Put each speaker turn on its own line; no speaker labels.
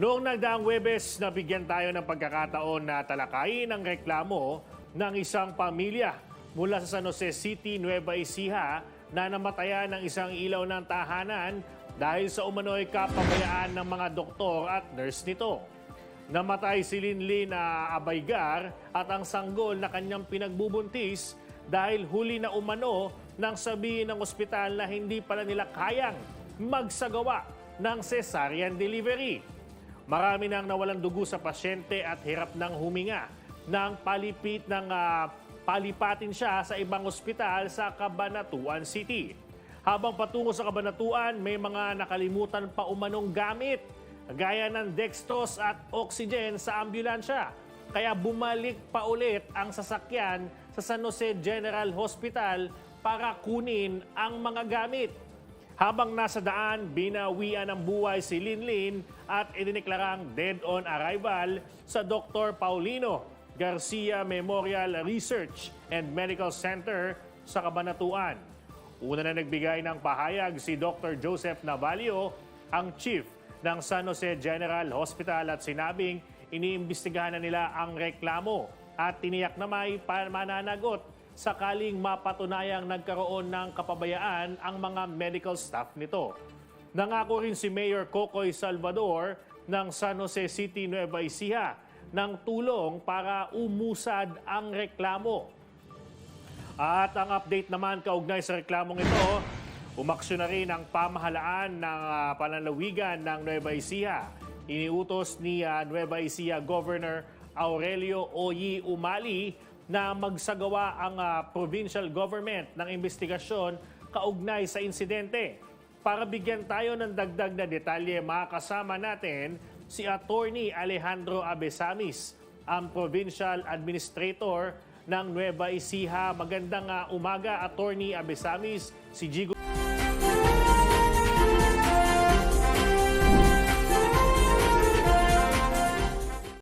Noong nagdaang Webes, nabigyan tayo ng pagkakataon na talakayin ang reklamo ng isang pamilya mula sa San Jose City, Nueva Ecija na namatayan ng isang ilaw ng tahanan dahil sa umano'y kapabayaan ng mga doktor at nurse nito. Namatay si Linlin na Abaygar at ang sanggol na kanyang pinagbubuntis dahil huli na umano nang sabihin ng ospital na hindi pala nila kayang magsagawa ng cesarean delivery. Marami nang nawalan dugo sa pasyente at hirap ng huminga nang palipit ng ah, palipatin siya sa ibang ospital sa Cabanatuan City. Habang patungo sa Cabanatuan, may mga nakalimutan pa umanong gamit gaya ng dextrose at oxygen sa ambulansya. Kaya bumalik pa ulit ang sasakyan sa San Jose General Hospital para kunin ang mga gamit. Habang nasa daan, binawian ng buhay si Linlin at idiniklarang dead on arrival sa Dr. Paulino Garcia Memorial Research and Medical Center sa Cabanatuan. Una na nagbigay ng pahayag si Dr. Joseph Navalio, ang chief ng San Jose General Hospital at sinabing iniimbestigahan na nila ang reklamo at tiniyak na may mananagot sakaling mapatunayang nagkaroon ng kapabayaan ang mga medical staff nito. Nangako rin si Mayor Cocoy Salvador ng San Jose City, Nueva Ecija ng tulong para umusad ang reklamo. At ang update naman kaugnay sa reklamong ito, umaksyon na rin ang pamahalaan ng ah, panlalawigan ng Nueva Ecija. Iniutos ni ah, Nueva Ecija Governor Aurelio Oyi Umali na magsagawa ang ah, provincial government ng investigasyon kaugnay sa insidente. Para bigyan tayo ng dagdag na detalye, makakasama natin si Attorney Alejandro Abesamis, ang Provincial Administrator ng Nueva Ecija. Magandang ah, umaga, Attorney Abesamis. Si Jigo